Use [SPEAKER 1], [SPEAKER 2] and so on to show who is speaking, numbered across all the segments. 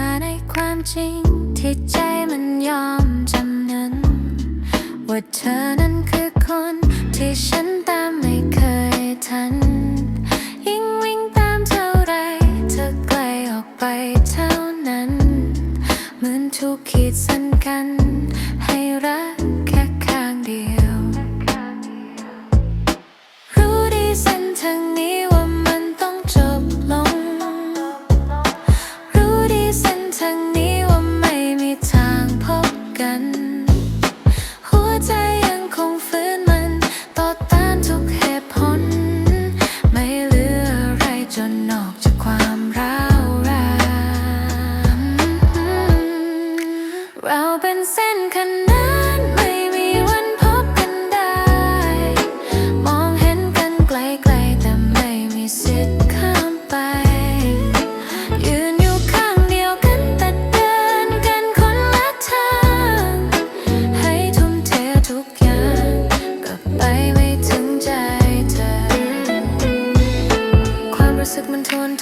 [SPEAKER 1] าในความจริง ที่ใจมันยอมจำนนว่าเธอนั้นคือคนที่ฉันตามไม่เคยทัน ยิ่งวิ่งตามเท่าไร เธอไกลออกไปเท่านั้น เหมือนทุกขีดสั้นกันให้รัก 成。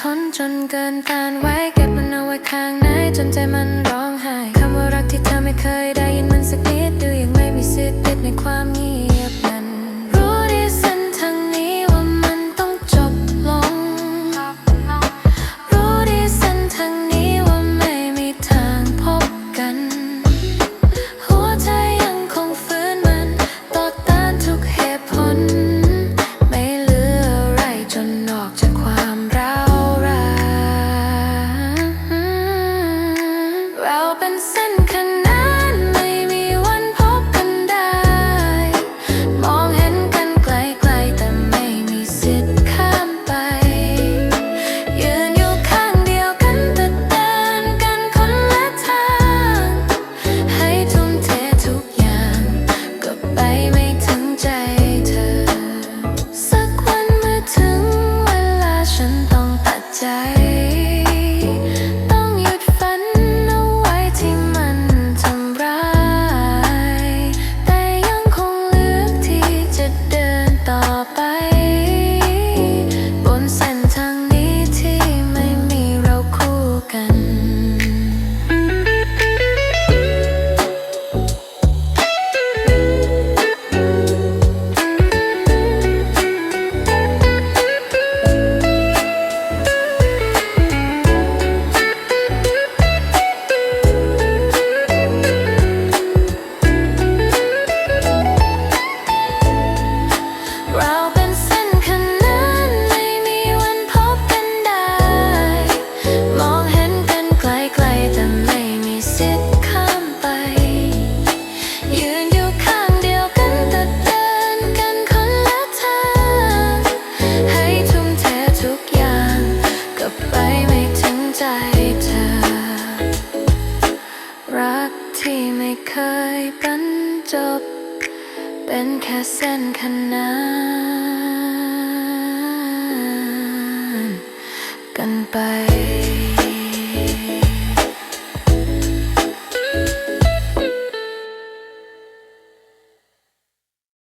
[SPEAKER 1] ทนจนเกินต้านไว้เก็บมันเอาไว้ข้างในจนใจมัน เราเป็นเส้นขนานไม่มีวันพบกันได้ มองเห็นกันไกลๆแต่ไม่มีสิทธิ์ข้ามไป ยืนอยู่ข้างเดียวกันแต่เดินกันคนละทางให้ทุ่มเททุกอย่างกับไปไม่ถึงใจเธอ รักที่ไม่เคยบรรจบ เป็นแค่เส้นขนานกันไป